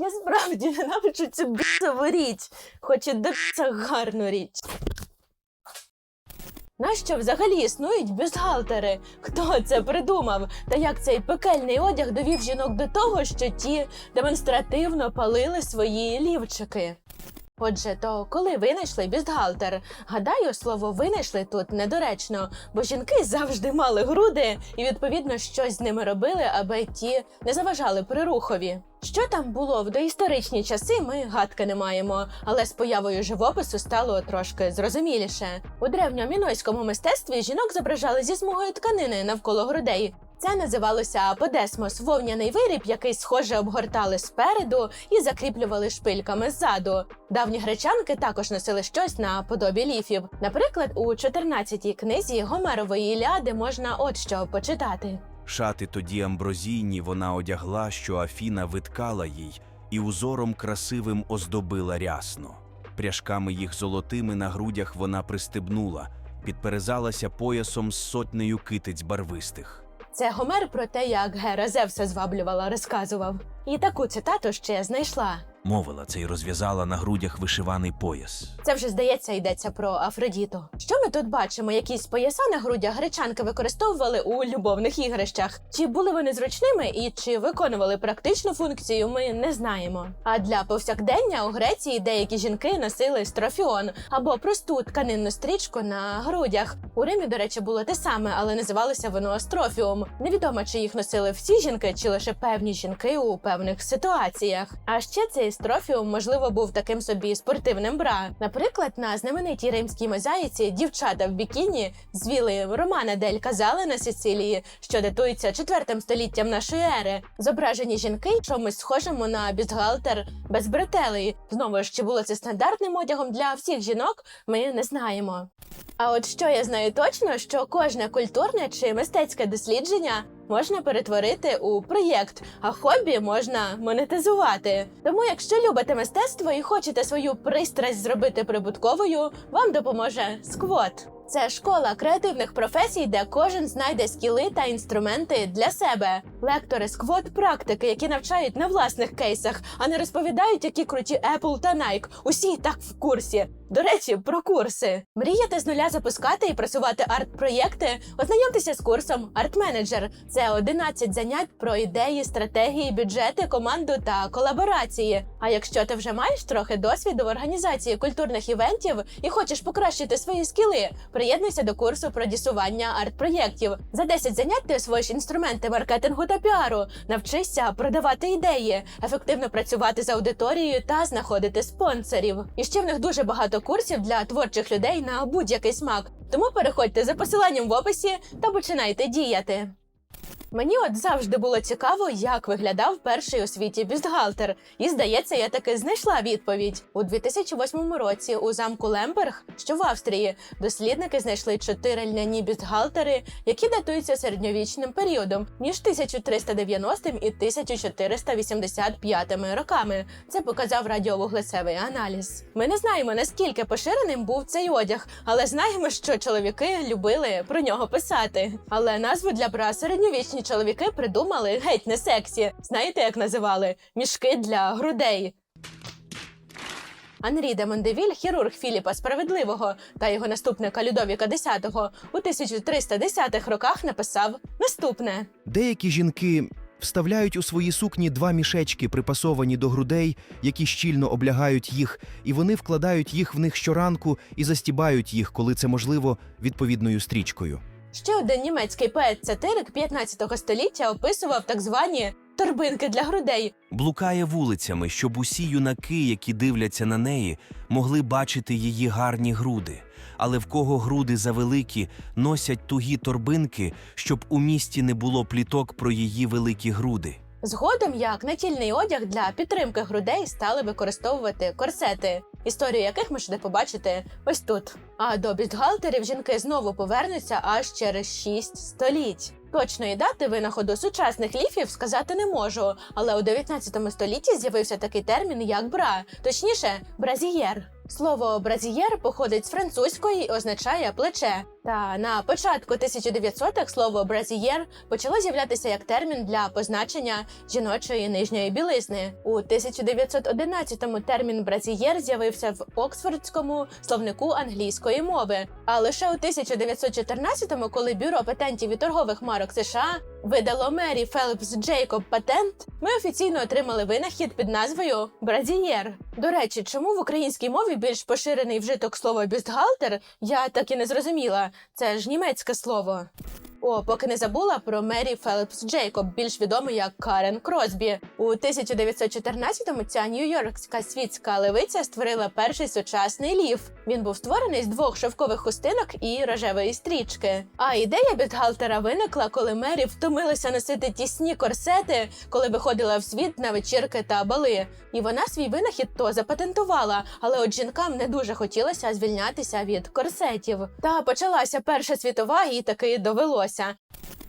Я справді ненавиджу цю бісову річ, хоч і до гарну річ. Нащо взагалі існують бюстгальтери? Хто це придумав? Та як цей пекельний одяг довів жінок до того, що ті демонстративно палили свої лівчики? Отже, то коли винайшли бюстгальтер? Гадаю, слово винайшли тут недоречно, бо жінки завжди мали груди і відповідно щось з ними робили, аби ті не заважали при рухові. Що там було в доісторичні часи, ми гадки не маємо, але з появою живопису стало трошки зрозуміліше. У древньомінойському мистецтві жінок зображали зі смугою тканини навколо грудей. Це називалося подесмос, вовняний виріб, який схоже обгортали спереду і закріплювали шпильками ззаду. Давні гречанки також носили щось на подобі ліфів. Наприклад, у 14-й книзі Гомерової Іліади можна от що почитати. Шати тоді амброзійні вона одягла, що Афіна виткала їй, і узором красивим оздобила рясно. Пряжками їх золотими на грудях вона пристебнула, підперезалася поясом з сотнею китиць барвистих. Це Гомер про те, як Гера Зевса зваблювала, розказував. І таку цитату ще знайшла. Мовила це й розв'язала на грудях вишиваний пояс. Це вже здається йдеться про Афродіту. Що ми тут бачимо? Якісь пояса на грудях гречанки використовували у любовних ігрищах. Чи були вони зручними і чи виконували практичну функцію, ми не знаємо. А для повсякдення у Греції деякі жінки носили строфіон або просту тканинну стрічку на грудях. У Римі, до речі, було те саме, але називалося воно строфіум. Невідомо, чи їх носили всі жінки, чи лише певні жінки у певних ситуаціях. А ще цей строфіум, можливо, був таким собі спортивним бра. Наприклад, на знаменитій римській мозаїці дівчата в бікіні з віли Романа Дель Казали на Сицилії, що датується четвертим століттям нашої ери. Зображені жінки чомусь схожому на бюстгальтер без бретелей. Знову ж чи було це стандартним одягом для всіх жінок, ми не знаємо. А от що я знаю точно, що кожне культурне чи мистецьке дослідження можна перетворити у проєкт, а хобі можна монетизувати. Тому, якщо любите мистецтво і хочете свою пристрасть зробити прибутковою, вам допоможе сквот. Це школа креативних професій, де кожен знайде скіли та інструменти для себе. Лектори сквот практики, які навчають на власних кейсах, а не розповідають, які круті Apple та Nike. Усі так в курсі. До речі, про курси. Мрієте з нуля запускати і просувати арт-проєкти? Ознайомтеся з курсом Арт-менеджер. Це 11 занять про ідеї, стратегії, бюджети, команду та колаборації. А якщо ти вже маєш трохи досвіду в організації культурних івентів і хочеш покращити свої скіли, приєднуйся до курсу продюсування арт-проєктів. За 10 занять ти освоїш інструменти маркетингу та піару, навчишся продавати ідеї, ефективно працювати з аудиторією та знаходити спонсорів. І ще в них дуже багато курсів для творчих людей на будь-який смак. Тому переходьте за посиланням в описі та починайте діяти. Мені от завжди було цікаво, як виглядав перший у світі бюстгальтер. І здається, я таки знайшла відповідь. У 2008 році у замку Лемберг, що в Австрії, дослідники знайшли чотири льняні бюстгальтери, які датуються середньовічним періодом між 1390 і 1485 роками. Це показав радіовуглецевий аналіз. Ми не знаємо наскільки поширеним був цей одяг, але знаємо, що чоловіки любили про нього писати. Але назву для бра середньовічні чоловіки придумали геть не сексі. Знаєте, як називали? Мішки для грудей. Анрі де Мондевіль, хірург Філіпа Справедливого та його наступника Людовіка X у 1310-х роках написав наступне. Деякі жінки вставляють у свої сукні два мішечки, припасовані до грудей, які щільно облягають їх, і вони вкладають їх в них щоранку і застібають їх, коли це можливо, відповідною стрічкою. Ще один німецький поет-сатирик 15 століття описував так звані торбинки для грудей. Блукає вулицями, щоб усі юнаки, які дивляться на неї, могли бачити її гарні груди. Але в кого груди завеликі, носять тугі торбинки, щоб у місті не було пліток про її великі груди. Згодом як натільний одяг для підтримки грудей стали використовувати корсети, історію яких можете побачити ось тут. А до бюстгальтерів жінки знову повернуться аж через 6 століть. Точної дати винаходу сучасних ліфів сказати не можу, але у 19 столітті з'явився такий термін як бра, точніше, бразієр. Слово бразієр походить з французької і означає плече. Та на початку 1900-х слово бразієр почало з'являтися як термін для позначення жіночої нижньої білизни. У 1911-му термін бразієр з'явився в Оксфордському словнику англійської мови. А лише у 1914-му, коли бюро патентів і торгових марок США видало Мері Фелпс Джейкоб патент, ми офіційно отримали винахід під назвою бразієр. До речі, чому в українській мові більш поширений вжиток слова бюстгальтер, я так і не зрозуміла. Це ж німецьке слово. О, поки не забула про Мері Фелпс Джейкоб, більш відому як Карен Кросбі. У 1914-му ця нью-йоркська світська левиця створила перший сучасний ліф. Він був створений з двох шовкових хустинок і рожевої стрічки. А ідея бюстгальтера виникла, коли Мері втомилася носити тісні корсети, коли виходила в світ на вечірки та бали. І вона свій винахід то запатентувала, але от жінкам не дуже хотілося звільнятися від корсетів. Та почалася Перша світова, і таки довелося.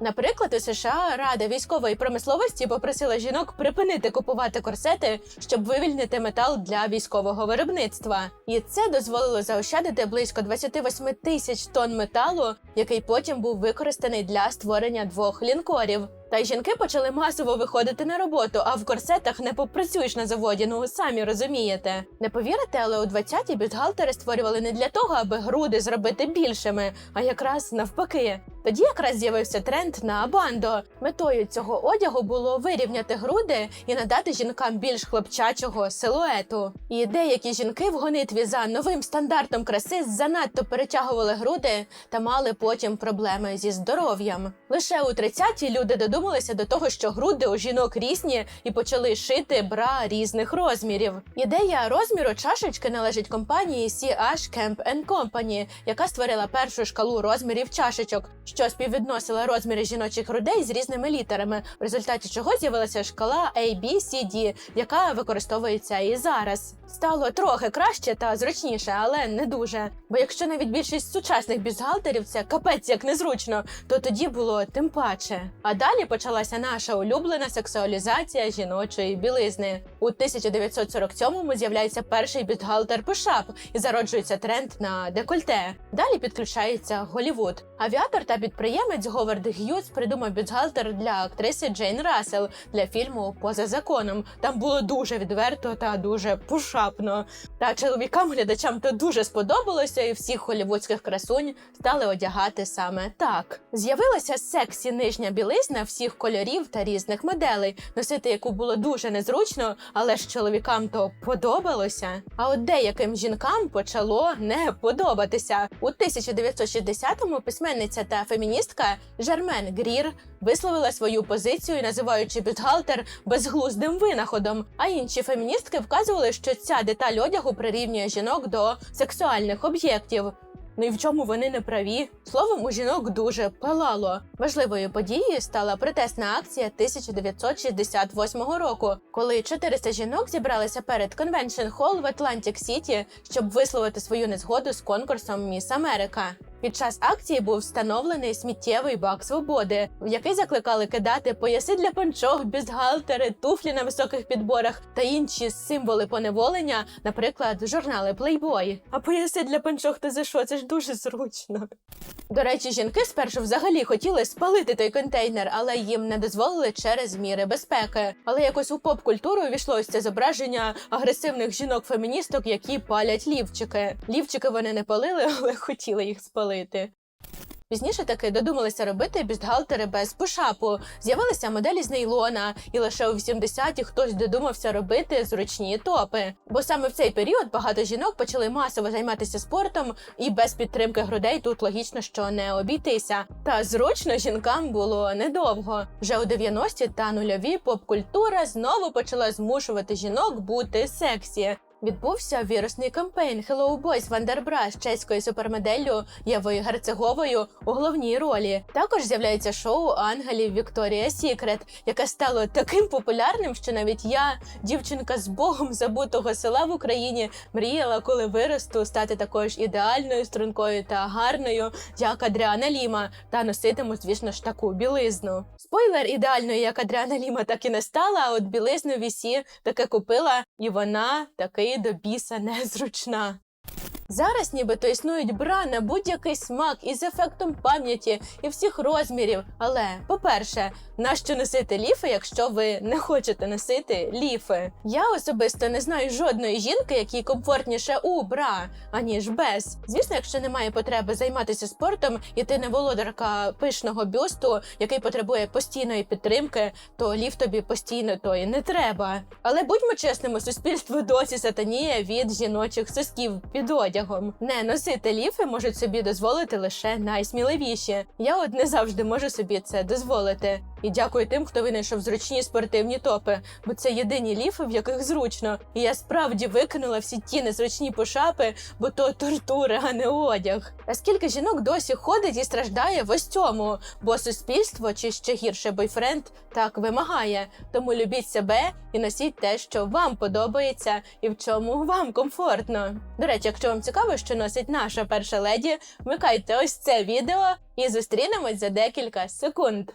Наприклад, у США Рада військової промисловості попросила жінок припинити купувати корсети, щоб вивільнити метал для військового виробництва. І це дозволило заощадити близько 28 тисяч тонн металу, який потім був використаний для створення двох лінкорів. Та й жінки почали масово виходити на роботу, а в корсетах не попрацюєш на заводі, ну самі розумієте. Не повірите, але у 20-ті бюстгальтери створювали не для того, аби груди зробити більшими, а якраз навпаки. Тоді якраз з'явився тренд на бандо. Метою цього одягу було вирівняти груди і надати жінкам більш хлопчачого силуету. І деякі жінки в гонитві за новим стандартом краси занадто перетягували груди та мали потім проблеми зі здоров'ям. Лише у 30-ті люди додумалися до того, що груди у жінок різні, і почали шити бра різних розмірів. Ідея розміру чашечки належить компанії CH Camp Company, яка створила першу шкалу розмірів чашечок, що співвідносила розміри жіночих грудей з різними літерами, в результаті чого з'явилася шкала ABCD, яка використовується і зараз. Стало трохи краще та зручніше, але не дуже. Бо якщо навіть більшість сучасних бюстгальтерів це капець як незручно, то тоді було тим паче. А далі почалася наша улюблена сексуалізація жіночої білизни. У 1947-му з'являється перший бюстгальтер пушап і зароджується тренд на декольте. Далі підключається Голівуд. Авіатор та підприємець Говард Г'юз придумав бюстгальтер для актриси Джейн Рассел для фільму Поза законом. Там було дуже відверто та дуже пушапно. Та чоловікам глядачам то дуже сподобалося, і всіх голівудських красунь стали одягати саме так. З'явилася сексі нижня білизна всіх кольорів та різних моделей, носити яку було дуже незручно, але ж чоловікам то подобалося. А от деяким жінкам почало не подобатися. У 1960-му письменниця та феміністка Жермен Грір висловила свою позицію, називаючи бюстгальтер безглуздим винаходом. А інші феміністки вказували, що ця деталь одягу прирівнює жінок до сексуальних об'єктів. Ну і в чому вони не праві? Словом, у жінок дуже палало. Важливою подією стала протестна акція 1968 року, коли 400 жінок зібралися перед конвеншн хол в Атлантик Сіті, щоб висловити свою незгоду з конкурсом Міс Америка. Під час акції був встановлений сміттєвий бак свободи, в який закликали кидати пояси для панчох, бюстгальтери, туфлі на високих підборах та інші символи поневолення, наприклад, журнали Playboy. А пояси для панчох ти за що? Це ж дуже зручно. До речі, жінки спершу взагалі хотіли спалити той контейнер, але їм не дозволили через міри безпеки. Але якось у поп-культуру увійшло ось це зображення агресивних жінок-феміністок, які палять лівчики. Лівчики вони не палили, але хотіли їх спалити. Пізніше таки додумалися робити бюстгальтери без пушапу. З'явилися моделі з нейлона, і лише у 80-ті хтось додумався робити зручні топи. Бо саме в цей період багато жінок почали масово займатися спортом, і без підтримки грудей тут логічно, що не обійтися. Та зручно жінкам було недовго. Вже у 90-ті та нульові поп-культура знову почала змушувати жінок бути сексі. Відбувся вірусний кампейн Hello Boys Вандербра з чеською супермоделлю Євою Герцеговою у головній ролі. Також з'являється шоу ангелів Вікторія Сікрет, яке стало таким популярним, що навіть я, дівчинка з богом забутого села в Україні, мріяла, коли виросту, стати такою ж ідеальною, стрункою та гарною, як Адріана Ліма, та носитиму, звісно ж, таку білизну. Спойлер ідеальної, як Адріана Ліма, так і не стала. А от білизну Вісі таке купила, і вона таки до біса незручна. Зараз нібито існують бра на будь-який смак із ефектом пам'яті і всіх розмірів. Але, по-перше, нащо носити ліфи, якщо ви не хочете носити ліфи? Я особисто не знаю жодної жінки, якій комфортніше у бра, аніж без. Звісно, якщо немає потреби займатися спортом, і ти не володарка пишного бюсту, який потребує постійної підтримки, то ліф тобі постійно то і не треба. Але будьмо чесними, суспільство досі сатаніє від жіночих сосків під одягом. Не носити ліфи можуть собі дозволити лише найсміливіші. Я от не завжди можу собі це дозволити. І дякую тим, хто винайшов зручні спортивні топи, бо це єдині ліфи, в яких зручно. І я справді викинула всі ті незручні пошапи, бо то тортура, а не одяг. А скільки жінок досі ходить і страждає в ось цьому, бо суспільство чи ще гірше бойфренд так вимагає. Тому любіть себе і носіть те, що вам подобається і в чому вам комфортно. До речі, якщо вам цікаво, що носить наша перша леді, вмикайте ось це відео і зустрінемось за декілька секунд.